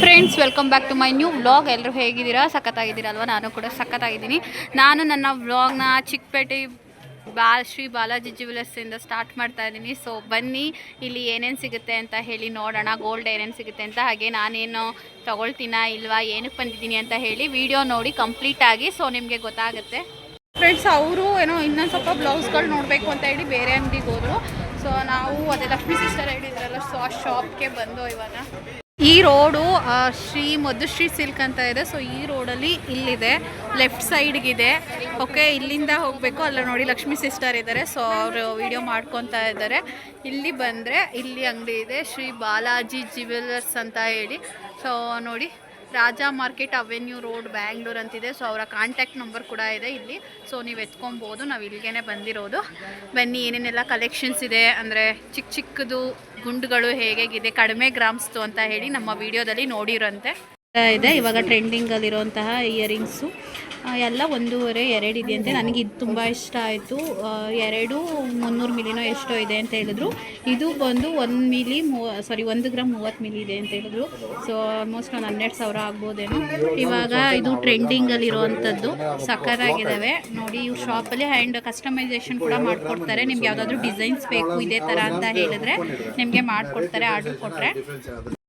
Friends welcome back to my new vlog ಎಲ್ಲರೂ ಹೇಗಿದ್ದೀರಾ? ಸಖತ್ತಾಗಿದ್ದೀರಲ್ವ? ನಾನು ಕೂಡ ಸಖತ್ತಾಗಿದ್ದೀನಿ. ನಾನು ನನ್ನ ವ್ಲಾಗ್ನ ಚಿಕ್ಕಪೇಟೆ ಬಾ ಶ್ರೀ ಬಾಲಾಜಿ ಜ್ಯುವೆಲರ್ಸಿಂದ ಸ್ಟಾರ್ಟ್ ಮಾಡ್ತಾ ಇದ್ದೀನಿ. ಸೊ ಬನ್ನಿ, ಇಲ್ಲಿ ಏನೇನು ಸಿಗುತ್ತೆ ಅಂತ ಹೇಳಿ ನೋಡೋಣ. ಗೋಲ್ಡ್ ಏನೇನು ಸಿಗುತ್ತೆ ಅಂತ. ಹಾಗೆ ನಾನೇನು ತೊಗೊಳ್ತೀನ ಇಲ್ವಾ, ಏನಕ್ಕೆ ಬಂದಿದ್ದೀನಿ ಅಂತ ಹೇಳಿ ವಿಡಿಯೋ ನೋಡಿ ಕಂಪ್ಲೀಟಾಗಿ ಸೊ ನಿಮಗೆ ಗೊತ್ತಾಗುತ್ತೆ. ಫ್ರೆಂಡ್ಸ್ ಅವರು ಏನೋ ಇನ್ನೊಂದು ಸ್ವಲ್ಪ ಬ್ಲೌಸ್ಗಳು ನೋಡಬೇಕು ಅಂತ ಹೇಳಿ ಬೇರೆ ಅಂಗಡಿಗೆ ಹೋದರು. ಸೊ ನಾವು ಅದೇ ಲಕ್ಷ್ಮೀ ಸಿಸ್ಟರ್ ಹೇಳಿದ್ರಲ್ಲ ಸೊ ಆ ಶಾಪ್ಗೆ ಬಂದು ಇವಾಗ. ಈ ರೋಡು ಶ್ರೀ ಮಧುಶ್ರೀ ಸಿಲ್ಕ್ ಅಂತ ಇದೆ. ಸೊ ಈ ರೋಡಲ್ಲಿ ಇಲ್ಲಿದೆ. ಲೆಫ್ಟ್ ಸೈಡ್ಗಿದೆ ಓಕೆ ಇಲ್ಲಿಂದ ಹೋಗಬೇಕು. ಅಲ್ಲ ನೋಡಿ ಲಕ್ಷ್ಮಿ ಸಿಸ್ಟರ್ ಇದ್ದಾರೆ ಸೊ ಅವರು ವಿಡಿಯೋ ಮಾಡ್ಕೊತಾ ಇದ್ದಾರೆ ಇಲ್ಲಿ ಬಂದರೆ, ಇಲ್ಲಿ ಅಂಗಡಿ ಇದೆ. ಶ್ರೀ ಬಾಲಾಜಿ ಜ್ಯುವೆಲ್ಲರ್ಸ್ ಅಂತ ಹೇಳಿ. ಸೊ ನೋಡಿ. Raja market avenue road Bangalore ಅಂತಿದೆ. ಸೊ ಅವರ ಕಾಂಟ್ಯಾಕ್ಟ್ ನಂಬರ್ ಕೂಡ ಇದೆ ಇಲ್ಲಿ. ಸೊ ನೀವು ಎತ್ಕೊಬೋದು. ನಾವು ಇಲ್ಲಿಗೆ ಬಂದಿರೋದು. ಬನ್ನಿ, ಏನೇನೆಲ್ಲ ಕಲೆಕ್ಷನ್ಸ್ ಇದೆ? ಅಂದರೆ ಚಿಕ್ಕ ಚಿಕ್ಕದು ಗುಂಡುಗಳು ಹೇಗಿದೆ ಕಡಿಮೆ ಗ್ರಾಮ್ಸ್ದು ಅಂತ ಹೇಳಿ ನಮ್ಮ ವಿಡಿಯೋದಲ್ಲಿ ನೋಡಿರಂತೆ. ಇದೆ. ಇವಾಗ ಟ್ರೆಂಡಿಂಗಲ್ಲಿರುವಂತಹ ಇಯರಿಂಗ್ಸು ಎಲ್ಲ ಒಂದೂವರೆ, ಎರಡು ಇದೆಯಂತೆ. ನನಗೆ ಇದು ತುಂಬ ಇಷ್ಟ ಆಯಿತು. ಎರಡು ಮುನ್ನೂರು ಮಿಲಿನೋ ಎಷ್ಟೋ ಇದೆ ಅಂತ ಹೇಳಿದ್ರು. ಇದು ಬಂದು ಒಂದು ಮಿಲಿ ಮೂವ ಸಾರಿ ಒಂದು ಗ್ರಾಮ್ ಮೂವತ್ತು ಮಿಲಿ ಇದೆ ಅಂತ ಹೇಳಿದ್ರು. ಸೊ ಆಲ್ಮೋಸ್ಟ್ ಒಂದು ಹನ್ನೆರಡು ಸಾವಿರ ಆಗ್ಬೋದೇನೋ. ಇವಾಗ ಇದು ಟ್ರೆಂಡಿಂಗಲ್ಲಿರುವಂಥದ್ದು ಸಕ್ಕತ್ತಾಗಿದ್ದಾವೆ ನೋಡಿ, ಇವ್ರ ಶಾಪಲ್ಲಿ ಆ್ಯಂಡ್ ಕಸ್ಟಮೈಸೇಷನ್ ಕೂಡ ಮಾಡಿಕೊಡ್ತಾರೆ. ನಿಮ್ಗೆ ಯಾವುದಾದ್ರೂ ಡಿಸೈನ್ಸ್ ಬೇಕು ಇದೇ ಥರ ಅಂತ ಹೇಳಿದ್ರೆ ನಿಮಗೆ ಮಾಡಿಕೊಡ್ತಾರೆ, ಆರ್ಡರ್ ಕೊಟ್ಟರೆ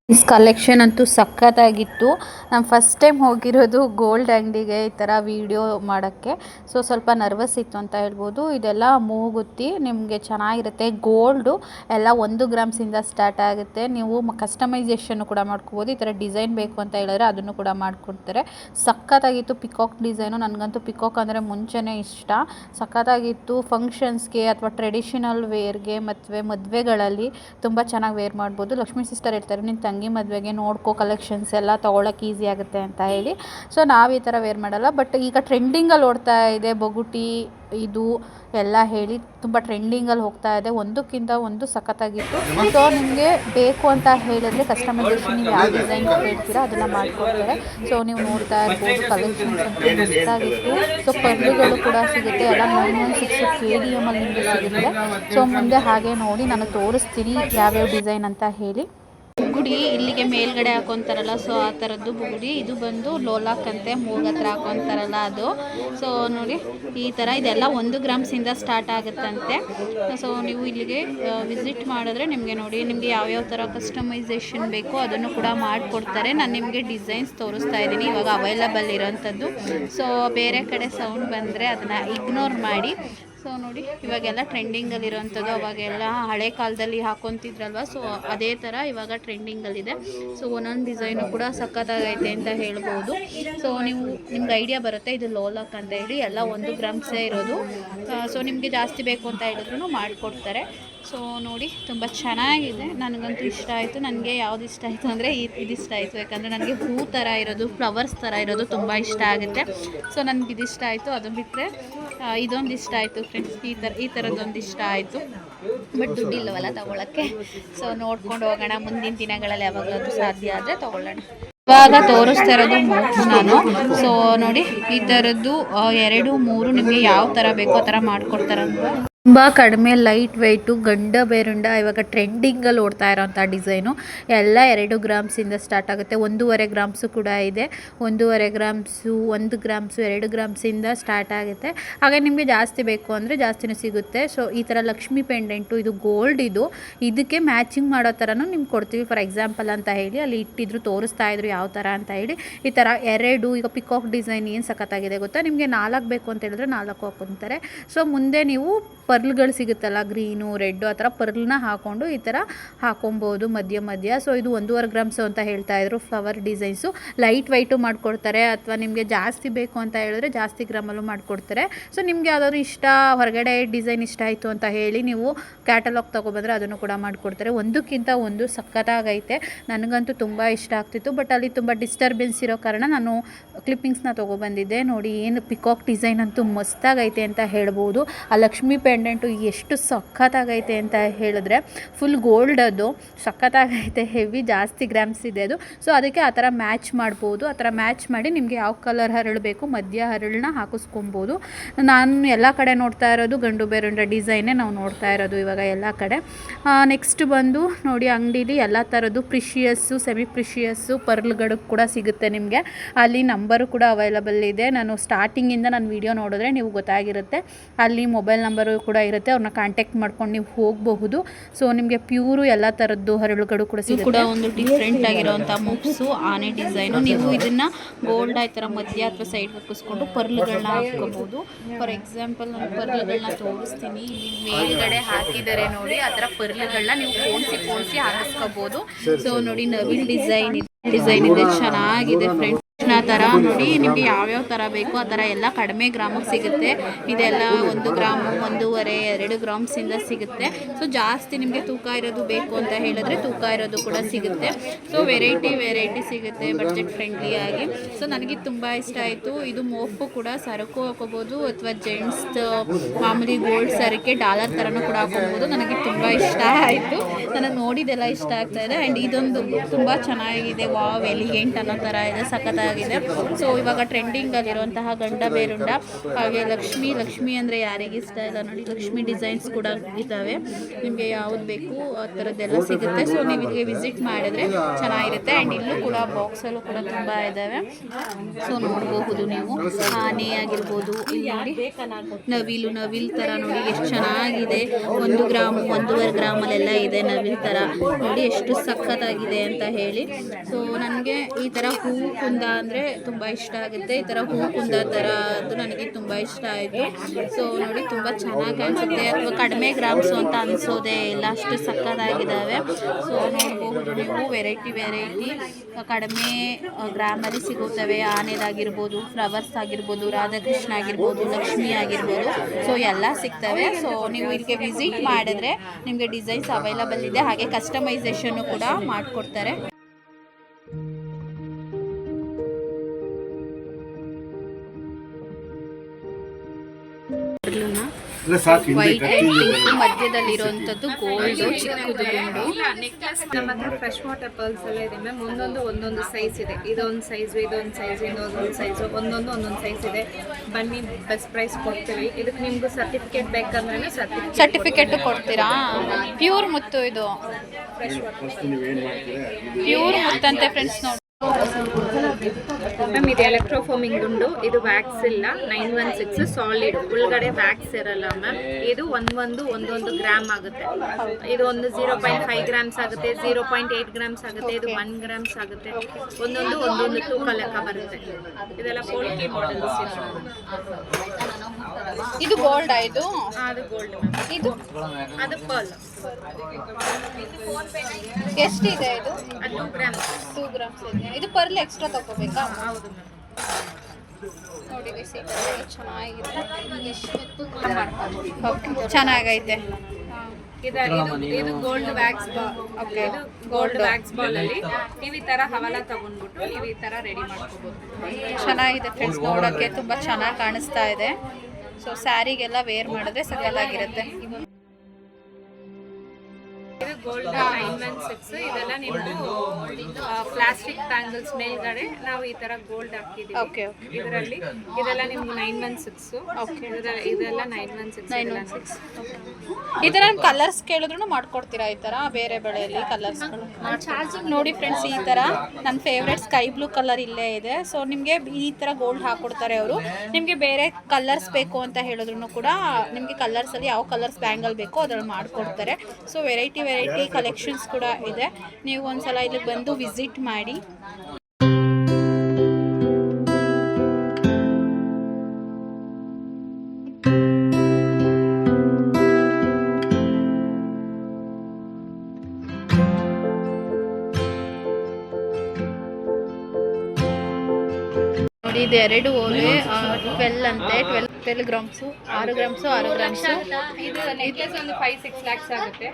ಮಿಸ್ ಕಲೆಕ್ಷನ್ ಅಂತೂ ಸಖತ್ತಾಗಿತ್ತು. ನಾನು ಫಸ್ಟ್ ಟೈಮ್ ಹೋಗಿರೋದು ಗೋಲ್ಡ್ ಅಂಗಡಿಗೆ ಈ ಥರ ವೀಡಿಯೋ ಮಾಡೋಕ್ಕೆ. ಸೊ ಸ್ವಲ್ಪ ನರ್ವಸ್ ಇತ್ತು ಅಂತ ಹೇಳ್ಬೋದು. ಇದೆಲ್ಲ ಮೂಗುತ್ತಿ, ನಿಮಗೆ ಚೆನ್ನಾಗಿರುತ್ತೆ. ಗೋಲ್ಡು ಎಲ್ಲ ಒಂದು ಗ್ರಾಮ್ಸಿಂದ ಸ್ಟಾರ್ಟ್ ಆಗುತ್ತೆ. ನೀವು ಕಸ್ಟಮೈಸೇಷನ್ನು ಕೂಡ ಮಾಡ್ಕೋಬೋದು. ಈ ಥರ ಡಿಸೈನ್ ಬೇಕು ಅಂತ ಹೇಳಿದ್ರೆ ಅದನ್ನು ಕೂಡ ಮಾಡಿಕೊಡ್ತಾರೆ. ಸಖತ್ತಾಗಿತ್ತು ಪಿಕಾಕ್ ಡಿಸೈನು ನನಗಂತೂ ಪಿಕಾಕ್ ಅಂದರೆ ಮುಂಚೆನೇ ಇಷ್ಟ. ಸಖತ್ತಾಗಿತ್ತು ಫಂಕ್ಷನ್ಸ್ಗೆ ಅಥವಾ ಟ್ರೆಡಿಷನಲ್ ವೇರ್ಗೆ ಮತ್ತು ಮದುವೆಗಳಲ್ಲಿ ತುಂಬ ಚೆನ್ನಾಗಿ ವೇರ್ ಮಾಡ್ಬೋದು. ಲಕ್ಷ್ಮೀ ಸಿಸ್ಟರ್ ಹೇಳ್ತಾರೆ ನಿನ್ನ ತಂಗಿ ಮದುವೆಗೆ ನೋಡ್ಕೋ ಕಲೆಕ್ಷನ್ಸ್ ಎಲ್ಲ ತೊಗೊಳಕ್ಕೆ ಈಸಿ ಆಗುತ್ತೆ ಅಂತ ಹೇಳಿ. ಸೊ ನಾವು ಈ ಥರ ವೇರ್ ಮಾಡಲ್ಲ. ಬಟ್ ಈಗ ಟ್ರೆಂಡಿಂಗಲ್ಲಿ ಓಡ್ತಾ ಇದೆ, ಬೊಗುಟಿ, ಇದು ಎಲ್ಲ ಹೇಳಿ ತುಂಬ ಟ್ರೆಂಡಿಂಗಲ್ಲಿ ಹೋಗ್ತಾ ಇದೆ. ಒಂದಕ್ಕಿಂತ ಒಂದು ಸಖತ್ತಾಗಿತ್ತು. ಸೊ ನಿಮಗೆ ಬೇಕು ಅಂತ ಹೇಳಿದ್ರೆ ಕಸ್ಟಮೈಸೇಷನ್ ನೀವು ಯಾವ ಡಿಸೈನ್ ಹೇಳ್ತೀರಾ ಅದನ್ನು ಮಾಡಿಕೊಡ್ತಾರೆ. ಸೊ ನೀವು ನೋಡ್ತಾ ಇರ್ಬೋದು ಕಲೆಕ್ಷನ್ಸ್ ಅಂತ ಮಸ್ತಾಗಿತ್ತು ಸೊ ಪರ್ಲುಗಳು ಕೂಡ ಸಿಗುತ್ತೆ. ಎಲ್ಲ nine one six K D ಎಮಲ್ಲಿ ನಿಮಗೆ ಸಿಗುತ್ತೆ. ಸೊ ಮುಂದೆ ಹಾಗೆ ನೋಡಿ, ನಾನು ತೋರಿಸ್ತೀನಿ ಯಾವ್ಯಾವ ಡಿಸೈನ್ ಅಂತ ಹೇಳಿ. ಬುಗುಡಿ ಇಲ್ಲಿಗೆ ಮೇಲ್ಗಡೆ ಹಾಕೊಂತಾರಲ್ಲ ಸೊ ಆ ಥರದ್ದು ಬುಗುಡಿ. ಇದು ಬಂದು ಲೋಲಾಕ್ ಅಂತೆ ಮೂಗ್ ಹತ್ರ ಹಾಕೊಂತಾರಲ್ಲ ಅದು. ಸೊ ನೋಡಿ, ಈ ಥರ ಇದೆಲ್ಲ ಒಂದು ಗ್ರಾಮ್ಸಿಂದ ಸ್ಟಾರ್ಟ್ ಆಗುತ್ತಂತೆ. ಸೊ ನೀವು ಇಲ್ಲಿಗೆ ವಿಸಿಟ್ ಮಾಡಿದ್ರೆ ನಿಮಗೆ ನೋಡಿ, ನಿಮಗೆ ಯಾವ್ಯಾವ ಥರ ಕಸ್ಟಮೈಸೇಷನ್ ಬೇಕೋ ಅದನ್ನು ಕೂಡ ಮಾಡಿಕೊಡ್ತಾರೆ. ನಾನು ನಿಮಗೆ ಡಿಸೈನ್ಸ್ ತೋರಿಸ್ತಾ ಇದ್ದೀನಿ. ಇವಾಗ ಅವೈಲಬಲ್ ಇರೋಂಥದ್ದು. ಸೊ ಬೇರೆ ಕಡೆ ಸೌಂಡ್ ಬಂದರೆ ಅದನ್ನು ಇಗ್ನೋರ್ ಮಾಡಿ ಸೊ ನೋಡಿ, ಇವಾಗೆಲ್ಲ ಟ್ರೆಂಡಿಂಗಲ್ಲಿರೋವಂಥದ್ದು ಅವಾಗೆಲ್ಲ ಹಳೆ ಕಾಲದಲ್ಲಿ ಹಾಕೊತಿದ್ರಲ್ವ? ಸೊ ಅದೇ ಥರ ಇವಾಗ ಟ್ರೆಂಡಿಂಗಲ್ಲಿದೆ ಸೊ ಒಂದೊಂದು ಡಿಸೈನು ಕೂಡ ಸಖತ್ತಾಗೈತೆ ಅಂತ ಹೇಳ್ಬೋದು. ಸೊ ನೀವು, ನಿಮ್ಗೆ ಐಡಿಯಾ ಬರುತ್ತೆ, ಇದು ಲೋಲಾಕ್ ಅಂತ ಹೇಳಿ, ಎಲ್ಲ ಒಂದು ಗ್ರಾಮ್ಸೇ ಇರೋದು. ಸೊ ನಿಮಗೆ ಜಾಸ್ತಿ ಬೇಕು ಅಂತ ಹೇಳಿದ್ರು ಮಾಡಿಕೊಡ್ತಾರೆ. ಸೊ ನೋಡಿ, ತುಂಬ ಚೆನ್ನಾಗಿದೆ. ನನಗಂತೂ ಇಷ್ಟ ಆಯಿತು. ನನಗೆ ಯಾವ್ದು ಇಷ್ಟ ಆಯಿತು ಅಂದರೆ ಇದು ಇಷ್ಟ ಆಯಿತು. ಯಾಕಂದರೆ ನನಗೆ ಹೂ ಥರ ಇರೋದು ಫ್ಲವರ್ಸ್ ಥರ ಇರೋದು ತುಂಬ ಇಷ್ಟ ಆಗುತ್ತೆ. ಸೊ ನನಗೆ ಇದು ಇಷ್ಟ ಆಯಿತು. ಅದು ಬಿಟ್ಟರೆ ಇದೊಂದು ಇಷ್ಟ ಆಯಿತು ಫ್ರೆಂಡ್ಸ್ ಈ ಥರ ಈ ಥರದ್ದೊಂದು ಇಷ್ಟ ಆಯಿತು. ಬಟ್ ದುಡ್ಡಿಲ್ಲವಲ್ಲ ತಗೊಳ್ಳೋಕ್ಕೆ ಸೊ ನೋಡ್ಕೊಂಡು ಹೋಗೋಣ. ಮುಂದಿನ ದಿನಗಳಲ್ಲಿ ಯಾವಾಗಲಾದ್ರೂ ಸಾಧ್ಯ ಆದರೆ ತೊಗೊಳ್ಳೋಣ. ಇವಾಗ ತೋರಿಸ್ತಾ ಇರೋದು ನಾನು. ಸೊ ನೋಡಿ, ಈ ಥರದ್ದು ಎರಡು, ಮೂರು ನಿಮಗೆ ಯಾವ ಥರ ಬೇಕೋ ಆ ಥರ ಮಾಡಿಕೊಡ್ತಾರಂತ. ತುಂಬ ಕಡಿಮೆ ಲೈಟ್ ವೆಯ್ಟು, ಗಂಡ ಬೇರುಂಡ ಇವಾಗ ಟ್ರೆಂಡಿಂಗಲ್ಲಿ ಓಡ್ತಾ ಇರೋಂಥ ಡಿಸೈನು. ಎಲ್ಲ ಎರಡು ಗ್ರಾಮ್ಸಿಂದ ಸ್ಟಾರ್ಟ್ ಆಗುತ್ತೆ. ಒಂದೂವರೆ ಗ್ರಾಮ್ಸು ಕೂಡ ಇದೆ. ಒಂದೂವರೆ ಗ್ರಾಮ್ಸು, ಒಂದು ಗ್ರಾಮ್ಸು, ಎರಡು ಗ್ರಾಮ್ಸಿಂದ ಸ್ಟಾರ್ಟ್ ಆಗುತ್ತೆ. ಹಾಗೆ ನಿಮಗೆ ಜಾಸ್ತಿ ಬೇಕು ಅಂದರೆ ಜಾಸ್ತಿನೂ ಸಿಗುತ್ತೆ. ಸೊ, ಈ ಥರ ಲಕ್ಷ್ಮಿ ಪೆಂಡೆಂಟು, ಇದು ಗೋಲ್ಡ್ ಇದು, ಇದಕ್ಕೆ ಮ್ಯಾಚಿಂಗ್ ಮಾಡೋ ಥರನೂ ನಿಮ್ಗೆ ಕೊಡ್ತೀವಿ. ಫಾರ್ ಎಕ್ಸಾಂಪಲ್ ಅಂತ ಹೇಳಿ, ಅಲ್ಲಿ ಇಟ್ಟಿದ್ರು, ತೋರಿಸ್ತಾ ಇದ್ರು ಯಾವ ಥರ ಅಂತ ಹೇಳಿ, ಈ ಥರ ಎರಡು, ಈಗ ಪಿಕಾಕ್ ಡಿಸೈನ್ ಏನು ಸಖತ್ತಾಗಿದೆ ಗೊತ್ತಾ? ನಿಮಗೆ ನಾಲ್ಕು ಬೇಕು ಅಂತ ಹೇಳಿದ್ರೆ ನಾಲ್ಕು ಹಾಕೊತಾರೆ. ಸೊ, ಮುಂದೆ ನೀವು ಪರ್ಲ್ಗಳು ಸಿಗುತ್ತಲ್ಲ, ಗ್ರೀನು, ರೆಡ್ಡು ಆ ಥರ ಪರ್ಲ್ನ ಹಾಕ್ಕೊಂಡು ಈ ಥರ ಹಾಕೊಬೋದು ಮಧ್ಯ ಮಧ್ಯ. ಸೊ ಇದು ಒಂದೂವರೆ ಗ್ರಾಮ್ಸು ಅಂತ ಹೇಳ್ತಾ ಇದ್ರು, ಫ್ಲವರ್ ಡಿಸೈನ್ಸು. ಲೈಟ್ ವೈಟು ಮಾಡಿಕೊಡ್ತಾರೆ ಅಥವಾ ನಿಮಗೆ ಜಾಸ್ತಿ ಬೇಕು ಅಂತ ಹೇಳಿದ್ರೆ ಜಾಸ್ತಿ ಗ್ರಾಮಲ್ಲೂ ಮಾಡಿಕೊಡ್ತಾರೆ. ಸೊ ನಿಮಗೆ ಯಾವುದಾದ್ರು ಇಷ್ಟ, ಹೊರಗಡೆ ಡಿಸೈನ್ ಇಷ್ಟ ಆಯಿತು ಅಂತ ಹೇಳಿ ನೀವು ಕ್ಯಾಟಲಾಗ್ ತೊಗೊಬಂದ್ರೆ ಅದನ್ನು ಕೂಡ ಮಾಡಿಕೊಡ್ತಾರೆ. ಒಂದಕ್ಕಿಂತ ಒಂದು ಸಖತ್ತಾಗೈತೆ. ನನಗಂತೂ ತುಂಬ ಇಷ್ಟ ಆಗ್ತಿತ್ತು. ಬಟ್ ಅಲ್ಲಿ ತುಂಬ ಡಿಸ್ಟರ್ಬೆನ್ಸ್ ಇರೋ ಕಾರಣ ನಾನು ಕ್ಲಿಪ್ಪಿಂಗ್ಸ್ನ ತೊಗೊಬಂದಿದ್ದೆ. ನೋಡಿ, ಏನು ಪಿಕಾಕ್ ಡಿಸೈನ್ ಅಂತೂ ಮಸ್ತಾಗೈತೆ ಅಂತ ಹೇಳ್ಬೋದು. ಆ ಲಕ್ಷ್ಮೀ ಪೆಂಡ್ ಪೆಂಡೆಂಟು ಎಷ್ಟು ಸಖತ್ತಾಗೈತೆ ಅಂತ ಹೇಳಿದ್ರೆ ಫುಲ್ ಗೋಲ್ಡ್ ಅದು. ಸಖತ್ತಾಗೈತೆ ಹೆವಿ ಜಾಸ್ತಿ ಗ್ರಾಮ್ಸ್ ಇದೆ ಅದು. ಸೊ ಅದಕ್ಕೆ ಆ ಥರ ಮ್ಯಾಚ್ ಮಾಡ್ಬೋದು. ಆ ಥರ ಮ್ಯಾಚ್ ಮಾಡಿ ನಿಮಗೆ ಯಾವ ಕಲರ್ ಹರಳು ಬೇಕು, ಮಧ್ಯ ಹರಳನ್ನ ಹಾಕಿಸ್ಕೊಬೋದು. ನಾನು ಎಲ್ಲ ಕಡೆ ನೋಡ್ತಾ ಇರೋದು ಗಂಡು ಬೇರುಂಡ ಡಿಸೈನೇ ನಾವು ನೋಡ್ತಾ ಇರೋದು ಇವಾಗ ಎಲ್ಲ ಕಡೆ. ನೆಕ್ಸ್ಟ್ ಬಂದು ನೋಡಿ ಅಂಗಡೀಲಿ ಎಲ್ಲ ಥರದ್ದು ಪ್ರಿಷಿಯಸ್ಸು ಸೆಮಿ ಪ್ರಿಷಿಯಸ್ಸು ಪರ್ಲ್ಗಳು ಕೂಡ ಸಿಗುತ್ತೆ ನಿಮಗೆ. ಅಲ್ಲಿ ನಂಬರು ಕೂಡ ಅವೈಲಬಲ್ ಇದೆ. ನಾನು ಸ್ಟಾರ್ಟಿಂಗಿಂದ ನಾನು ವಿಡಿಯೋ ನೋಡಿದ್ರೆ ನೀವು ಗೊತ್ತಾಗಿರುತ್ತೆ. ಅಲ್ಲಿ ಮೊಬೈಲ್ ನಂಬರು ಕೂಡ ಇರುತ್ತೆ ಅವ್ರನ್ನ ಕಾಂಟ್ಯಾಕ್ಟ್ ಮಾಡ್ಕೊಂಡು ನೀವು ಹೋಗಬಹುದು. ಸೊ ನಿಮಗೆ ಪ್ಯೂರು ಎಲ್ಲ ಥರದ್ದು ಹರಳುಗಳು ಕೂಡ ಸಿಗುತ್ತೆ ಕೂಡ ಒಂದು ಡಿಫ್ರೆಂಟ್ ಆಗಿರೋಂಥ ಮುಪ್ಸು ಆನೆ ಡಿಸೈನು ನೀವು ಇದನ್ನ ಗೋಲ್ಡ್ ಆ ಥರ ಮಧ್ಯ ಅಥವಾ ಸೈಡ್ ಹಾಕಿಸ್ಕೊಂಡು ಪರ್ಲ್ಗಳನ್ನ ಹಾಕ್ಕೋಬಹುದು ಫಾರ್ ಎಕ್ಸಾಂಪಲ್ ನಾನು ಪರ್ಲುಗಳನ್ನ ತೋರಿಸ್ತೀನಿ. ಇಲ್ಲಿ ಮೇಲ್ಗಡೆ ಹಾಕಿದ್ದಾರೆ ನೋಡಿ ಆ ಥರ ಪರ್ಲ್ಗಳನ್ನ ನೀವು ಕೋಣಿಸಿ ಕೋಣಿಸಿ ಹಾಕಿಸ್ಕೋಬಹುದು ಸೊ ನೋಡಿ ನವಿಲ್ ಡಿಸೈನ್ ಇದೆ. ಡಿಸೈನ್ ಇದೆ. ಚೆನ್ನಾಗಿದೆ ಫ್ರೆಂಡ್ಸ್ ಥರ ನೋಡಿ ನಿಮಗೆ ಯಾವ್ಯಾವ ತರ ಬೇಕು ಆ ತರ ಎಲ್ಲ ಕಡಿಮೆ ಗ್ರಾಮಕ್ಕೆ ಸಿಗುತ್ತೆ. ಇದೆಲ್ಲ ಒಂದು ಗ್ರಾಮು ಒಂದೂವರೆ, ಎರಡು ಗ್ರಾಮ್ಸಿಂದ ಸಿಗುತ್ತೆ. ಸೊ ಜಾಸ್ತಿ ನಿಮಗೆ ತೂಕ ಇರೋದು ಬೇಕು ಅಂತ ಹೇಳಿದ್ರೆ ತೂಕ ಇರೋದು ಕೂಡ ಸಿಗುತ್ತೆ. ಸೊ ವೆರೈಟಿ ವೆರೈಟಿ ಸಿಗುತ್ತೆ ಬಜೆಟ್ ಫ್ರೆಂಡ್ಲಿ ಆಗಿ. ಸೊ ನನಗೆ ತುಂಬಾ ಇಷ್ಟ ಆಯಿತು. ಇದು ಮೋಫು ಕೂಡ ಸರಕು ಹಾಕೋಬೋದು ಅಥವಾ ಜೆಂಟ್ಸ್ ಮಾಮೂಲಿ ಗೋಲ್ಡ್ ಸರಕ್ಕೆ ಡಾಲರ್ ತರನು ಕೂಡ ಹಾಕೋಬೋದು. ನನಗೆ ತುಂಬಾ ಇಷ್ಟ ಆಯಿತು. ನನಗೆ ನೋಡಿದೆಲ್ಲ ಇಷ್ಟ ಆಗ್ತಾ ಇದೆ. ಅಂಡ್ ಇದೊಂದು ತುಂಬಾ ಚೆನ್ನಾಗಿದೆ. ವಾವ್ ಎಲಿಗೆಂಟ್ ಅನ್ನೋ ತರ ಇದೆ. ಸಖತ್ತಾಗಿದೆ ಸೊ ಇವಾಗ ಟ್ರೆಂಡಿಂಗಲ್ಲಿರುವಂತಹ ಗಂಡ ಬೇರುಂಡ ಹಾಗೆ ಲಕ್ಷ್ಮಿ ಲಕ್ಷ್ಮಿ ಅಂದರೆ ಯಾರಿಗೆ ಇಷ್ಟ ಇಲ್ಲ ನೋಡಿ, ಲಕ್ಷ್ಮಿ ಡಿಸೈನ್ಸ್ ಕೂಡ ಇದ್ದಾವೆ. ನಿಮಗೆ ಯಾವ್ದು ಬೇಕು, ಆ ಥರದ್ದೆಲ್ಲ ಸಿಗುತ್ತೆ. ಸೊ ನೀವು ಇಲ್ಲಿಗೆ ವಿಸಿಟ್ ಮಾಡಿದ್ರೆ ಚೆನ್ನಾಗಿರುತ್ತೆ. ಆ್ಯಂಡ್ ಇಲ್ಲೂ ಕೂಡ ಬಾಕ್ಸಲ್ಲೂ ಕೂಡ ತುಂಬ ಇದ್ದಾವೆ. ಸೊ ನೋಡಬಹುದು ನೀವು. ಆನೆ ಆಗಿರ್ಬೋದು ನವಿಲು, ನವಿಲ್ ಥರ ನೋಡಿ, ಎಷ್ಟು ಚೆನ್ನಾಗಿದೆ. ಒಂದು ಗ್ರಾಮು, ಒಂದೂವರೆ ಗ್ರಾಮಲ್ಲೆಲ್ಲ ಇದೆ ನವಿಲ್ ಥರ ನೋಡಿ, ಎಷ್ಟು ಸಖತ್ತಾಗಿದೆ ಅಂತ ಹೇಳಿ. ಸೊ ನನಗೆ ಈ ಥರ ಹೂ ಕುಂದ ಅಂದರೆ ತುಂಬ ಇಷ್ಟ ಆಗುತ್ತೆ. ಈ ಥರ ಹೂ ಕುಂದ ಥರ ಅದು ನನಗೆ ತುಂಬ ಇಷ್ಟ ಆಯಿತು. ಸೊ ನೋಡಿ, ತುಂಬ ಚೆನ್ನಾಗಿ ಅನಿಸುತ್ತೆ. ಅಥವಾ ಕಡಿಮೆ ಗ್ರಾಮ್ಸು ಅಂತ ಅನಿಸೋದೇ ಇಲ್ಲ. ಅಷ್ಟು ಸಕ್ಕದಾಗಿದ್ದಾವೆ ಸೊ ನೋಡ್ಬೋದು ನೀವು. ವೆರೈಟಿ ವೆರೈಟಿ ಕಡಿಮೆ ಗ್ರಾಮಲ್ಲಿ ಸಿಗುತ್ತವೆ. ಆನೆದಾಗಿರ್ಬೋದು ಫ್ಲವರ್ಸ್ ಆಗಿರ್ಬೋದು, ರಾಧಾಕೃಷ್ಣ ಆಗಿರ್ಬೋದು, ಲಕ್ಷ್ಮಿ ಆಗಿರ್ಬೋದು. ಸೊ ಎಲ್ಲ ಸಿಗ್ತವೆ. ಸೊ ನೀವು ಇಲ್ಲಿಗೆ ವಿಸಿಟ್ ಮಾಡಿದ್ರೆ ನಿಮಗೆ ಡಿಸೈನ್ಸ್ ಅವೈಲಬಲ್ ಇದೆ. ಹಾಗೆ ಕಸ್ಟಮೈಸೇಷನ್ನು ಕೂಡ ಮಾಡಿಕೊಡ್ತಾರೆ. ವೈಟ್. ಪಿಂಕ್ ಮಧ್ಯದಲ್ಲಿರುವಂಥದ್ದು ಗೋಲ್ಡ್ ಚಿಕ್ಕದು ಗುಂಡು ನೆಕ್ಲೆಸ್ ನಮ್ಮ ಹತ್ರ ಫ್ರೆಶ್ ವಾಟರ್ ಪರ್ಲ್ಸ್ ಎಲ್ಲ ಇದೆ ಮ್ಯಾಮ್ ಒಂದೊಂದು ಒಂದೊಂದು ಸೈಜ್ ಇದೆ. ಇದೊಂದು ಸೈಜು ಇದೊಂದು ಸೈಜ್ ಇನ್ನೊಂದೊಂದು ಸೈಜು ಒಂದೊಂದು ಒಂದೊಂದು ಸೈಜ್ ಇದೆ. ಬನ್ನಿ ಬೆಸ್ಟ್ ಪ್ರೈಸ್ ಕೊಡ್ತೀವಿ. ಇದಕ್ಕೆ ನಿಮ್ಗೆ ಸರ್ಟಿಫಿಕೇಟ್ ಬೇಕಂದ್ರೆ ಸರ್ಟಿಫಿಕೇಟ್ ಕೊಡ್ತೀರಾ? ಪ್ಯೂರ್ ಮುತ್ತು ಇದು. ಫಸ್ಟ್ ನೀವು ಏನು ಮಾಡ್ತೀರಾ? ಇದು ಪ್ಯೂರ್ ಮುತ್ತಂತೆ ಫ್ರೆಂಡ್ಸ್ ನೋಡಿ. ಮ್ಯಾಮ್ ಇದು ಎಲೆಕ್ಟ್ರೋಫೋಮಿಂಗ್ ಉಂಡು ಇದು ವ್ಯಾಕ್ಸ್ ಇಲ್ಲ ನೈನ್ ಒನ್ ಸಿಕ್ಸ್ ಸಾಲಿಡ್ ಒಳಗಡೆ ವ್ಯಾಕ್ಸ್ ಇರಲ್ಲ ಮ್ಯಾಮ್ ಇದು ಒಂದೊಂದು ಒಂದೊಂದು ಗ್ರಾಮ್ ಆಗುತ್ತೆ ಇದು ಒಂದು ಜೀರೋ ಪಾಯಿಂಟ್ ಫೈವ್ ಗ್ರಾಮ್ಸ್ ಆಗುತ್ತೆ ಜೀರೋ ಪಾಯಿಂಟ್ ಏಯ್ಟ್ ಗ್ರಾಮ್ಸ್ ಆಗುತ್ತೆ ಇದು ಒನ್ ಗ್ರಾಮ್ಸ್ ಆಗುತ್ತೆ ಒಂದೊಂದು ಒಂದೊಂದು ತೂಕ ಲೆಕ್ಕ ಬರುತ್ತೆ ಇದೆಲ್ಲ ಪೋಲ್ಕಿ ಮಾಡಲ್ಸ್ ಇದು ಗೋಲ್ಡ್ ಇದು ಅದು ಗೋಲ್ಡ್ ಮ್ಯಾಮ್ ಇದು ಅದು ಪರ್ಲ್ ಎಷ್ಟಿದೆ ಇದು? ಟೂ ಗ್ರಾಮ್ಸ್ ಇದೆ. ಇದು ಪರ್ಲ್ ಎಕ್ಸ್ಟ್ರಾ ತಗೋಬೇಕಾ? ನೋಡಿ ಚೆನ್ನಾಗಿದೆ ಓಕೆ ಚೆನ್ನಾಗೈತೆ. ಇದು gold wax okay gold wax ball ಅಲ್ಲಿ ನೀವು ಈ ತರ ಹವಲ ತಗೊಂಡ್ಬಿಟ್ಟು ನೀವು ಈ ತರ ರೆಡಿ ಮಾಡ್ಕೋಬಹುದು ಚೆನ್ನಾಗಿದೆ ಫ್ರೆಂಡ್ಸ್ ನೋಡೋಕೆ ತುಂಬಾ ಚೆನ್ನಾಗಿ ಕಾಣಿಸ್ತಾ ಇದೆ. ಸೊ ಸ್ಯಾರಿಗೆಲ್ಲ ವೇರ್ ಮಾಡಿದ್ರೆ ಸಗಲಾಗಿರುತ್ತೆ ಇದು Bye. Gold nine one six ಇದೆಲ್ಲ ನೀವು ಪ್ಲಾಸ್ಟಿಕ್ ಬ್ಯಾಂಗಲ್ಸ್ ಮೇಲ್ಗಡೆ ನಾವು ಈ ತರ ಗೋಲ್ಡ್ ಹಾಕಿದೀವಿ ಓಕೆ ಇದರಲ್ಲಿ ಇದೆಲ್ಲ ನಿಮ್ಗೆ ನೈನ್ ಒನ್ ಸಿಕ್ಸ್ ಓಕೆ ಇದೆಲ್ಲ nine one six nine one six ಈ ತರ ಕಲರ್ಸ್ ಕೇಳಿದ್ರು ಮಾಡ್ಕೊಡ್ತೀರಾ ಈ ತರ? ಬೇರೆ ಬೆಳೆಯಲ್ಲಿ ಕಲರ್ಸ್ಗಳು ನೋಡಿ ಫ್ರೆಂಡ್ಸ್ ಈ ತರ. ನನ್ನ ಫೇವ್ರೆಟ್ ಸ್ಕೈ ಬ್ಲೂ ಕಲರ್ ಇಲ್ಲೇ ಇದೆ. ಸೊ ನಿಮಗೆ ಈ ತರ ಗೋಲ್ಡ್ ಹಾಕೊಡ್ತಾರೆ ಅವರು. ನಿಮಗೆ ಬೇರೆ ಕಲರ್ಸ್ ಬೇಕು ಅಂತ ಹೇಳಿದ್ರು ಕೂಡ ನಿಮಗೆ ಕಲರ್ಸಲ್ಲಿ ಯಾವ ಕಲರ್ಸ್ ಬ್ಯಾಂಗಲ್ ಬೇಕೋ ಅದ್ರಲ್ಲಿ ಮಾಡ್ಕೊಡ್ತಾರೆ. ಸೊ ವೆರೈಟಿ ವೆರೈಟಿ ಕಲೆಕ್ಷನ್ಸ್ ಕೂಡ ಇದೆ. ನೀವು ಒಂದ್ಸಲ ಇಲ್ಲಿ ಬಂದು ವಿಸಿಟ್ ಮಾಡಿ. ನೋಡಿ, ಇದು ಎರಡು ಓಲೆ ಟ್ವೆಲ್ ಅಂತೆ. ಟ್ವೆಲ್ ಟ್ವೆಲ್ ಗ್ರಾಮ್ಸು ಆರು ಗ್ರಾಮ್ಸು ಆರು ಗ್ರಾಮ್ಸು ಇದು ಒಂದು ಫೈವ್ ಸಿಕ್ಸ್ ಲ್ಯಾಕ್ಸ್ ಆಗುತ್ತೆ.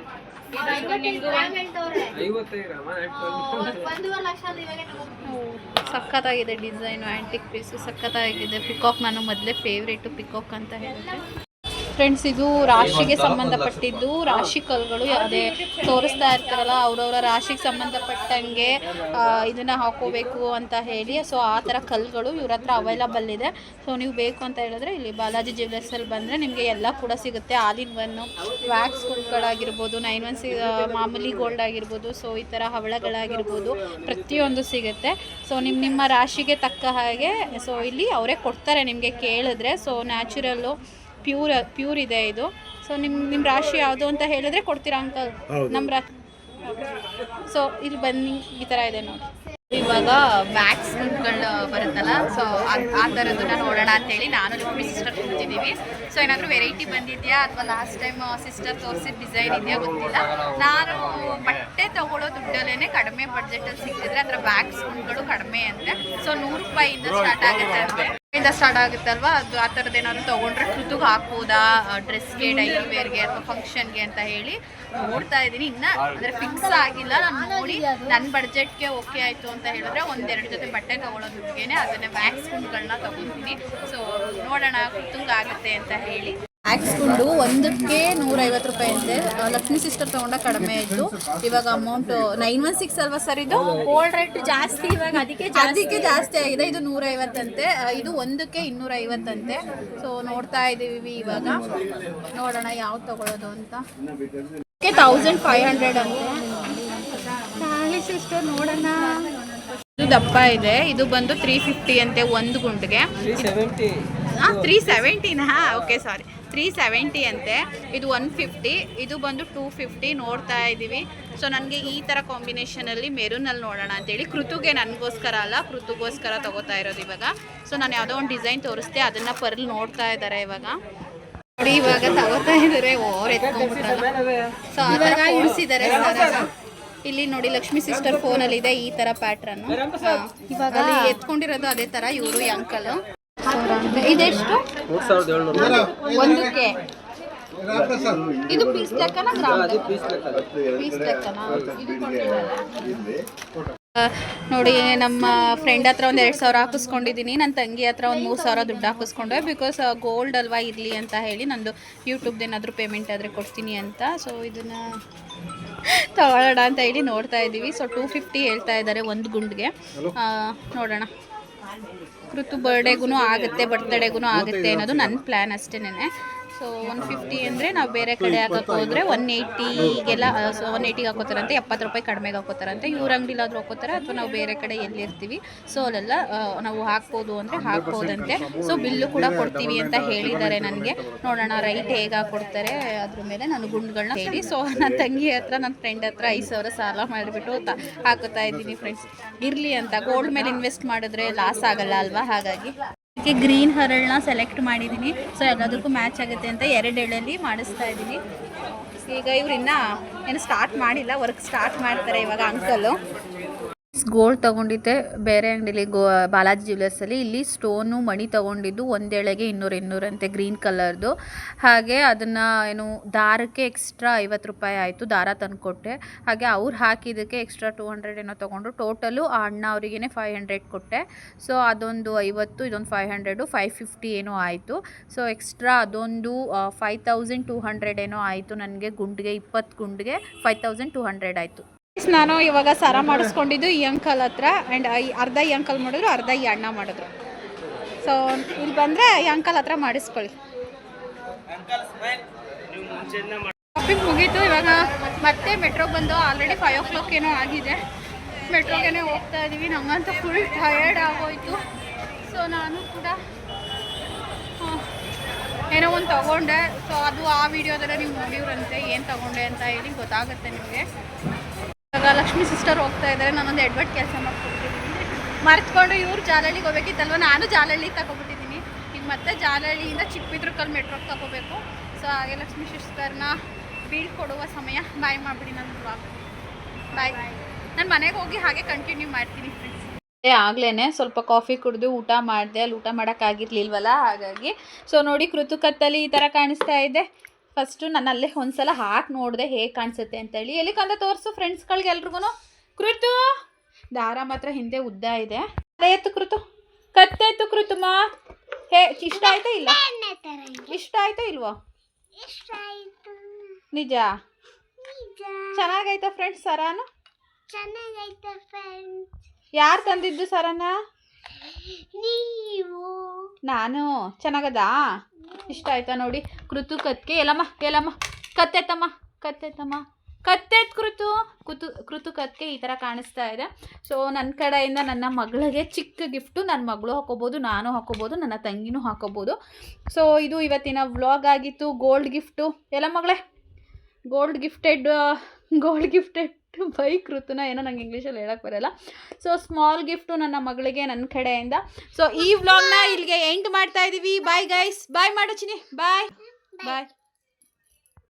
ಸಖತ್ತಾಗಿದೆ ಡಿಸೈನು ಆ್ಯಂಟಿಕ್ ಪೀಸು ಸಖತ್ತಾಗಿದೆ. ಪಿಕಾಕ್ ನಾನು ಮೊದಲೇ ಫೇವ್ರೇಟು ಪಿಕಾಕ್ ಅಂತ ಹೇಳಿದ್ರೆ ಫ್ರೆಂಡ್ಸ್ ಇದು ರಾಶಿಗೆ ಸಂಬಂಧಪಟ್ಟಿದ್ದು ರಾಶಿ ಕಲ್ಗಳು ಅದೇ ತೋರಿಸ್ತಾ ಇರ್ತಾರಲ್ಲ ಅವ್ರವ್ರ ರಾಶಿಗೆ ಸಂಬಂಧಪಟ್ಟಂಗೆ ಇದನ್ನ ಹಾಕೋಬೇಕು ಅಂತ ಹೇಳಿ. ಸೊ ಆ ಥರ ಕಲ್ಗಳು ಇವ್ರ ಹತ್ರ ಅವೈಲಬಲ್ ಇದೆ. ಸೊ ನೀವು ಬೇಕು ಅಂತ ಹೇಳಿದ್ರೆ ಇಲ್ಲಿ ಬಾಲಾಜಿ ಜ್ಯುವೆಲರ್ಸಲ್ಲಿ ಬಂದರೆ ನಿಮಗೆ ಎಲ್ಲ ಕೂಡ ಸಿಗುತ್ತೆ. All in one one wax ಗೋಲ್ಡ್ಗಳಾಗಿರ್ಬೋದು nine one ಸಿ ಮಾಮೂಲಿ ಗೋಲ್ಡ್ ಆಗಿರ್ಬೋದು ಸೊ ಈ ಥರ ಹವಳಗಳಾಗಿರ್ಬೋದು ಪ್ರತಿಯೊಂದು ಸಿಗುತ್ತೆ. ಸೊ ನಿಮ್ಮ ನಿಮ್ಮ ರಾಶಿಗೆ ತಕ್ಕ ಹಾಗೆ ಸೊ ಇಲ್ಲಿ ಅವರೇ ಕೊಡ್ತಾರೆ ನಿಮಗೆ ಕೇಳಿದ್ರೆ. ಸೊ ನ್ಯಾಚುರಲ್ಲು ಪ್ಯೂರ್ ಪ್ಯೂರ್ ಇದೆ ಇದು. ಸೊ ನಿಮ್ಮ ನಿಮ್ಮ ರಾಶಿ ಯಾವುದು ಅಂತ ಹೇಳಿದ್ರೆ ಕೊಡ್ತೀರಾ ಅಂಕಲ್ ನಮ್ಮ ರಾ ಸೊ ಇಲ್ಲಿ ಬನ್ನಿ ಈ ಥರ ಇದೆ ನೋಡಿ. ಇವಾಗ ವ್ಯಾಕ್ಸ್ ಗುಂಪುಗಳು ಬರುತ್ತಲ್ಲ ಸೊ ಆ ಥರದ್ದನ್ನ ನೋಡೋಣ ಅಂತೇಳಿ ನಾನು ನಿಮ್ಮ ಸಿಸ್ಟರ್ ಕೂತಿದ್ದೀವಿ. ಸೊ ಏನಾದರೂ ವೆರೈಟಿ ಬಂದಿದೆಯಾ? ಅಥವಾ ಲಾಸ್ಟ್ ಟೈಮ್ ಸಿಸ್ಟರ್ ತೋರಿಸಿದ ಡಿಸೈನ್ ಇದೆಯಾ ಗೊತ್ತಿಲ್ಲ. ನಾನು ಬಟ್ಟೆ ತಗೊಳ್ಳೋ ದುಡ್ಡಲ್ಲೇ ಕಡಿಮೆ ಬಡ್ಜೆಟಲ್ಲಿ ಸಿಕ್ಕಿದ್ರೆ ಅದರ ವ್ಯಾಕ್ಸ್ ಗುಂಪುಗಳು ಕಡಿಮೆ ಅಂತೆ. ಸೊ ನೂರು ರೂಪಾಯಿಯಿಂದ ಸ್ಟಾರ್ಟ್ ಆಗುತ್ತೆ ಅಂತೆ. ಇಂದ ಸ್ಟಾರ್ಟ್ ಆಗುತ್ತಲ್ವಾ? ಅದು ಆ ಥರದ್ದು ಏನಾದ್ರು ತೊಗೊಂಡ್ರೆ ಕೃತುಗೆ ಹಾಕ್ಬೋದಾ? ಡ್ರೆಸ್ಗೆ ಡೈಲಿ ವೇರ್ಗೆ ಅಥವಾ ಫಂಕ್ಷನ್ಗೆ ಅಂತ ಹೇಳಿ ನೋಡ್ತಾ ಇದ್ದೀನಿ. ಇನ್ನ ಅಂದರೆ ಫಿಕ್ಸ್ ಆಗಿಲ್ಲ. ನಾನು ನೋಡಿ ನನ್ನ ಬಡ್ಜೆಟ್ಗೆ ಓಕೆ ಆಯಿತು ಅಂತ ಹೇಳಿದ್ರೆ ಒಂದೆರಡು ಜೊತೆ ಬಟ್ಟೆ ತೊಗೊಳೋ ಅದನ್ನ ಅದನ್ನೇ ಗುಂಡ್ಗಳನ್ನ ತೊಗೊತೀನಿ. ಸೊ ನೋಡೋಣ ಕೃತುಂಗ್ ಆಗುತ್ತೆ ಅಂತ ಹೇಳಿ. ವ್ಯಾಕ್ಸ್ ಗುಂಡು ಒಂದಕ್ಕೆ ನೂರೈವತ್ತು ರೂಪಾಯಿ ಅಂತೆ. ಲಕ್ಷ್ಮಿ ಸಿಸ್ಟರ್ ತಗೊಂಡ ಕಡಿಮೆ ಇತ್ತು. ಇವಾಗ ಅಮೌಂಟ್ ನೈನ್ ಒನ್ ಸಿಕ್ಸ್ ಅಲ್ವಾ ಸರ್ ಇದು? ಗೋಲ್ಡ್ ರೇಟ್ ಜಾಸ್ತಿ ಇವಾಗ ಅದಕ್ಕೆ ಅದಕ್ಕೆ ಜಾಸ್ತಿ ಆಗಿದೆ. ಇದು ನೂರೈವತ್ತಂತೆ ಇದು ಒಂದಕ್ಕೆ ಇನ್ನೂರೈವತ್ತಂತೆ ಸೊ ನೋಡ್ತಾ ಇದ್ದೀವಿ ಇವಾಗ. ನೋಡೋಣ ಯಾವ್ದು ತಗೊಳ್ಳೋದು ಅಂತ. ತೌಸಂಡ್ ಫೈವ್ ಹಂಡ್ರೆಡ್ ಅಂತೆ. ತಾಳಿ ಸಿಸ್ಟರ್ ನೋಡೋಣ. ಇದು ದಪ್ಪ ಇದೆ. ಇದು ಬಂದು ತ್ರೀ ಫಿಫ್ಟಿ ಅಂತೆ ಒಂದು ಗುಂಡಿಗೆ ತ್ರೀ ಸೆವೆಂಟಿನಾ ಓಕೆ ಸಾರಿ ತ್ರೀ ಸೆವೆಂಟಿ ಅಂತೆ. ಇದು ಒನ್ ಫಿಫ್ಟಿ ಇದು ಬಂದು ಟೂ ಫಿಫ್ಟಿ ನೋಡ್ತಾ ಇದ್ದೀವಿ ಸೊ ನನಗೆ ಈ ಥರ ಕಾಂಬಿನೇಷನಲ್ಲಿ ಮೆರೂನಲ್ಲಿ ನೋಡೋಣ ಅಂತೇಳಿ ಕೃತುಗೆ ನನಗೋಸ್ಕರ ಅಲ್ಲ ಕೃತುಗೋಸ್ಕರ ತೊಗೋತಾ ಇರೋದು ಇವಾಗ. ಸೊ ನಾನು ಯಾವುದೋ ಒಂದು ಡಿಸೈನ್ ತೋರಿಸ್ದೆ ಅದನ್ನು ಪರ್ಲ್ ನೋಡ್ತಾ ಇದ್ದಾರೆ ಇವಾಗ. ನೋಡಿ ಇವಾಗ ತಗೋತಾ ಇದ್ದಾರೆ ಓರ್ ಎತ್ಕೊಂಡ್ಬಿಟ್ಟಲ್ಲ ಸೊ ಇಲ್ಲಿ ನೋಡಿ ಲಕ್ಷ್ಮಿ ಸಿಸ್ಟರ್ ಫೋನಲ್ಲಿ ಇದೆ ಈ ತರ ಪ್ಯಾಟ್ರನ್ ಇವಾಗ ಎತ್ಕೊಂಡಿರೋದು ಅದೇ ತರ ಇವರು ಈ ಅಂಕಲ್ ಇದು ಪೀಸ್ ಲೆಕ್ಕನ. ನೋಡಿ, ನಮ್ಮ ಫ್ರೆಂಡ್ ಹತ್ರ ಒಂದು ಎರಡು ಸಾವಿರ ಹಾಕಿಸ್ಕೊಂಡಿದ್ದೀನಿ ನನ್ನ ತಂಗಿ ಹತ್ರ ಒಂದು ಮೂರು ಸಾವಿರ ದುಡ್ಡು ಹಾಕಿಸ್ಕೊಂಡೆ ಬಿಕಾಸ್ ಗೋಲ್ಡ್ ಅಲ್ವಾ ಇರಲಿ ಅಂತ ಹೇಳಿ ನಂದು ಯೂಟ್ಯೂಬ್ದು ಏನಾದರೂ ಪೇಮೆಂಟ್ ಆದರೆ ಕೊಡ್ತೀನಿ ಅಂತ. ಸೊ ಇದನ್ನು ತಗೊಳ್ಳೋಣ ಅಂತ ಹೇಳಿ ನೋಡ್ತಾ ಇದ್ದೀವಿ ಸೊ ಟೂ ಫಿಫ್ಟಿ ಹೇಳ್ತಾ ಇದ್ದಾರೆ ಒಂದು ಗುಂಡ್ಗೆ. ನೋಡೋಣ. ಕೃತು ಬರ್ಡೇಗೂ ಆಗುತ್ತೆ ಬರ್ತಡೇಗೂ ಆಗುತ್ತೆ ಅನ್ನೋದು ನನ್ನ ಪ್ಲ್ಯಾನ್ ಅಷ್ಟೇನೆ ಸೊ ಒನ್ ಫಿಫ್ಟಿ ಅಂದರೆ ನಾವು ಬೇರೆ ಕಡೆ ಹಾಕಕ್ಕೆ ಹೋದರೆ ಒನ್ ಏಯ್ಟಿಗೆಲ್ಲ ಒನ್ ಏಯ್ಟಿಗೆ ಹಾಕೋತಾರಂತೆ, ಎಪ್ಪತ್ತು ರೂಪಾಯಿ ಕಡಿಮೆಗೆ ಹಾಕೋತಾರಂತೆ. ಇವ್ರ ಅಂಗಡಿಲಾದರೂ ಹಾಕೋತಾರೆ, ಅಥವಾ ನಾವು ಬೇರೆ ಕಡೆ ಎಲ್ಲಿರ್ತೀವಿ ಸೊ ಅಲ್ಲೆಲ್ಲ ನಾವು ಹಾಕ್ಬೋದು ಅಂದರೆ ಹಾಕ್ಬೋದಂತೆ. ಸೊ ಬಿಲ್ಲು ಕೂಡ ಕೊಡ್ತೀವಿ ಅಂತ ಹೇಳಿದ್ದಾರೆ ನನಗೆ. ನೋಡೋಣ, ರೈಟ್ ಹೇಗೆ ಹಾಕೊಡ್ತಾರೆ ಅದ್ರ ಮೇಲೆ ನಾನು ಗುಂಡುಗಳನ್ನ ಹೇಳಿ. ಸೊ ನನ್ನ ತಂಗಿ ಹತ್ರ, ನನ್ನ ಫ್ರೆಂಡ್ ಹತ್ರ ಐದು ಸಾವಿರ ಸಾಲ ಮಾಡಿಬಿಟ್ಟು ಹಾಕೋತಾ ಇದ್ದೀನಿ ಫ್ರೆಂಡ್ಸ್ ಇರಲಿ ಅಂತ ಗೋಲ್ಡ್ ಮೇಲೆ ಇನ್ವೆಸ್ಟ್ ಮಾಡಿದ್ರೆ ಲಾಸ್ ಆಗಲ್ಲ ಅಲ್ವಾ? ಹಾಗಾಗಿ. ಅದಕ್ಕೆ ಗ್ರೀನ್ ಹರಳನ್ನ ಸೆಲೆಕ್ಟ್ ಮಾಡಿದ್ದೀನಿ. ಸೊ ಎಲ್ಲದಕ್ಕೂ ಮ್ಯಾಚ್ ಆಗುತ್ತೆ ಅಂತ ಎರಡು ಎಳೆಯಲ್ಲಿ ಮಾಡಿಸ್ತಾ ಇದ್ದೀನಿ. ಈಗ ಇವ್ರು ಇನ್ನೂ ಏನು ಸ್ಟಾರ್ಟ್ ಮಾಡಿಲ್ಲ ವರ್ಕ್ ಸ್ಟಾರ್ಟ್ ಮಾಡ್ತಾರೆ ಇವಾಗ ಅಂಕಲು ಗೋಲ್ಡ್ ತಗೊಂಡಿದ್ದೆ. ಬೇರೆ ಅಂಗಡಿಲಿ ಗೋ, ಬಾಲಾಜಿ ಜ್ಯುವೆಲರ್ಸಲ್ಲಿ ಇಲ್ಲಿ ಸ್ಟೋನು ಮಣಿ ತಗೊಂಡಿದ್ದು ಒಂದೇಳೆಗೆ ಇನ್ನೂರು ಇನ್ನೂರಂತೆ ಗ್ರೀನ್ ಕಲರ್ದು. ಹಾಗೆ ಅದನ್ನು ಏನು, ದಾರಕ್ಕೆ ಎಕ್ಸ್ಟ್ರಾ ಐವತ್ತು ರೂಪಾಯಿ ಆಯಿತು, ದಾರ ತಂದುಕೊಟ್ಟೆ. ಹಾಗೆ ಅವ್ರು ಹಾಕಿದ್ದಕ್ಕೆ ಎಕ್ಸ್ಟ್ರಾ ಟೂ ಹಂಡ್ರೆಡ್ ಏನೋ ತೊಗೊಂಡ್ರು. ಟೋಟಲು ಆ ಅಣ್ಣ ಅವರಿಗೇ ಫೈವ್ ಹಂಡ್ರೆಡ್ ಕೊಟ್ಟೆ. ಸೊ ಅದೊಂದು ಐವತ್ತು, ಇದೊಂದು ಫೈವ್ ಹಂಡ್ರೆಡು ಫೈವ್ ಫಿಫ್ಟಿ ಏನೋ ಆಯಿತು. ಸೊ ಎಕ್ಸ್ಟ್ರಾ ಅದೊಂದು ಫೈವ್ ತೌಸಂಡ್ ಟೂ ಹಂಡ್ರೆಡ್ ಏನೋ ಆಯಿತು ನನಗೆ ಗುಂಡಿಗೆ, ಇಪ್ಪತ್ತು ಗುಂಡಿಗೆ ಫೈವ್ ತೌಸಂಡ್ ಟೂ ಹಂಡ್ರೆಡ್ ಆಯಿತು. ನಾನು ಇವಾಗ ಸರ ಮಾಡಿಸ್ಕೊಂಡಿದ್ದು ಈ ಅಂಕಲ್ ಹತ್ರ ಆ್ಯಂಡ್ ಅರ್ಧ ಈ ಅಂಕಲ್ ಮಾಡಿದ್ರು, ಅರ್ಧ ಈ ಅಣ್ಣ ಮಾಡಿದ್ರು. ಸೊ ಇಲ್ಲಿ ಬಂದರೆ ಈ ಅಂಕಲ್ ಹತ್ರ ಮಾಡಿಸ್ಕೊಳ್ಳಿ. ಶಾಪಿಂಗ್ ಮುಗೀತು, ಇವಾಗ ಮತ್ತೆ ಮೆಟ್ರೋಗೆ ಬಂದು ಆಲ್ರೆಡಿ ಫೈವ್ ಓ ಕ್ಲಾಕ್ ಏನೋ ಆಗಿದೆ. ಮೆಟ್ರೋಗೆ ಹೋಗ್ತಾ ಇದ್ದೀವಿ ನಂಗಂತೂ ಫುಲ್ ಟಯರ್ಡ್ ಆಗೋಯ್ತು. ಸೊ ನಾನು ಕೂಡ ಏನೋ ಒಂದು ತಗೊಂಡೆ. ಸೊ ಅದು ಆ ವಿಡಿಯೋದಲ್ಲೇ ನೀವು ನೋಡಿವ್ರಂತೆ, ಏನು ತಗೊಂಡೆ ಅಂತ ಹೇಳಿ ಗೊತ್ತಾಗುತ್ತೆ ನಿಮಗೆ. ಇವಾಗ ಲಕ್ಷ್ಮಿ ಸಿಸ್ಟರ್ ಹೋಗ್ತಾ ಇದ್ದಾರೆ ನಾನೊಂದು ಎಡ್ವರ್ಟ್ ಕೆಲಸ ಮಾಡ್ಕೊಬಿಟ್ಟಿದ್ದೀನಿ. ಮರ್ತ್ಕೊಂಡು ಇವ್ರು ಜಾಲಹಳ್ಳಿಗೆ ಹೋಗ್ಬೇಕಿತ್ತಲ್ವ? ನಾನು ಜಾಲಳ್ಳಿ ತಗೊಬಿಟ್ಟಿದ್ದೀನಿ. ಈಗ ಮತ್ತೆ ಜಾಲಹಳ್ಳಿಯಿಂದ ಚಿಕ್ಕಬಿದ್ರಕಲ್ ಮೆಟ್ರೋಗೆ ತಗೋಬೇಕು. ಸೊ ಹಾಗೆ ಲಕ್ಷ್ಮಿ ಸಿಸ್ಟರ್ನ ಬೀಳ್ಕೊಡುವ ಸಮಯ. ಬಾಯ್ ಮಾಡಿಬಿಡಿ ನಾನು ಬಾಯ್ ಬಾಯ್ ನಾನು ಮನೆಗೆ ಹೋಗಿ ಹಾಗೆ ಕಂಟಿನ್ಯೂ ಮಾಡ್ತೀನಿ ಫ್ರೆಂಡ್ಸ್ ಆಗ್ಲೇ ಸ್ವಲ್ಪ ಕಾಫಿ ಕುಡಿದು ಊಟ ಮಾಡಿದೆ. ಅಲ್ಲಿ ಊಟ ಮಾಡೋಕ್ಕಾಗಿರ್ಲಿಲ್ವಲ್ಲ ಹಾಗಾಗಿ. ಸೊ ನೋಡಿ ಕೃತುಕತ್ತಲ್ಲಿ ಈ ಥರ ಕಾಣಿಸ್ತಾ ಇದೆ. ಫಸ್ಟು ನಾನು ಅಲ್ಲೇ ಒಂದ್ಸಲ ಹಾಕಿ ನೋಡಿದೆ ಹೇಗೆ ಕಾಣಿಸುತ್ತೆ ಅಂತೇಳಿ. ಎಲ್ಲಿ ಕಂದ ತೋರಿಸು ಫ್ರೆಂಡ್ಸ್ಗಳಿಗೆ ಎಲ್ರಿಗೂ ಕೃತು! ದಾರ ಮಾತ್ರ ಹಿಂದೆ ಉದ್ದ ಇದೆ. ಎತ್ತು ಕೃತು. ಕತ್ತೆತ್ತು ಕೃತುಮಾ ಹೇ ಇಷ್ಟ ಆಯ್ತಾ ಇಲ್ಲ? ಇಷ್ಟ ಆಯ್ತಾ ಇಲ್ವೋ? ಇಷ್ಟ ಆಯ್ತು. ನಿಜ? ಚೆನ್ನಾಗೈತ ಫ್ರೆಂಡ್ಸ್ ಸರಾನು? ಯಾರು ತಂದಿದ್ದು ಸರನ? ನೀವು? ನಾನು. ಚೆನ್ನಾಗದಾ? ಇಷ್ಟ ಆಯ್ತಾ ನೋಡಿ? ಕೃತು ಕತ್ಕೆ ಎಲ್ಲಮ್ಮ ಎಲ್ಲಮ್ಮ. ಕತ್ತೆತ್ತಮ್ಮ ಕತ್ತೆತ್ತಮ್ಮ. ಕತ್ತೆತ್ ಕೃತು. ಕುತು ಕೃತು ಕತ್ಗೆ ಈ ಥರ ಕಾಣಿಸ್ತಾ ಇದೆ. ಸೊ ನನ್ನ ಕಡೆಯಿಂದ ನನ್ನ ಮಗಳಿಗೆ ಚಿಕ್ಕ ಗಿಫ್ಟು. ನನ್ನ ಮಗಳು ಹಾಕೋಬೋದು ನಾನು ಹಾಕೋಬೋದು ನನ್ನ ತಂಗಿನೂ ಹಾಕೋಬೋದು. ಸೊ ಇದು ಇವತ್ತಿನ ವ್ಲಾಗ್ ಆಗಿತ್ತು. Gold gift. ಎಲ್ಲ ಮಗಳೇ gold gifted gold gifted bike ಋತುನ ಏನೋ ನಂಗೆ ಇಂಗ್ಲೀಷಲ್ಲಿ ಹೇಳಕ್ಕೆ ಬರಲ್ಲ. ಸೊ ಸ್ಮಾಲ್ ಗಿಫ್ಟು ನನ್ನ ಮಗಳಿಗೆ ನನ್ನ ಕಡೆಯಿಂದ. ಸೊ ಈ ವ್ಲಾಗ್ನ ಇಲ್ಲಿಗೆ ಎಂಡ್ ಮಾಡ್ತಾ ಇದ್ದೀವಿ ಬಾಯ್ ಗೈಸ್ ಬಾಯ್ ಮಾಡೋಚಿನಿ ಬಾಯ್ ಬಾಯ್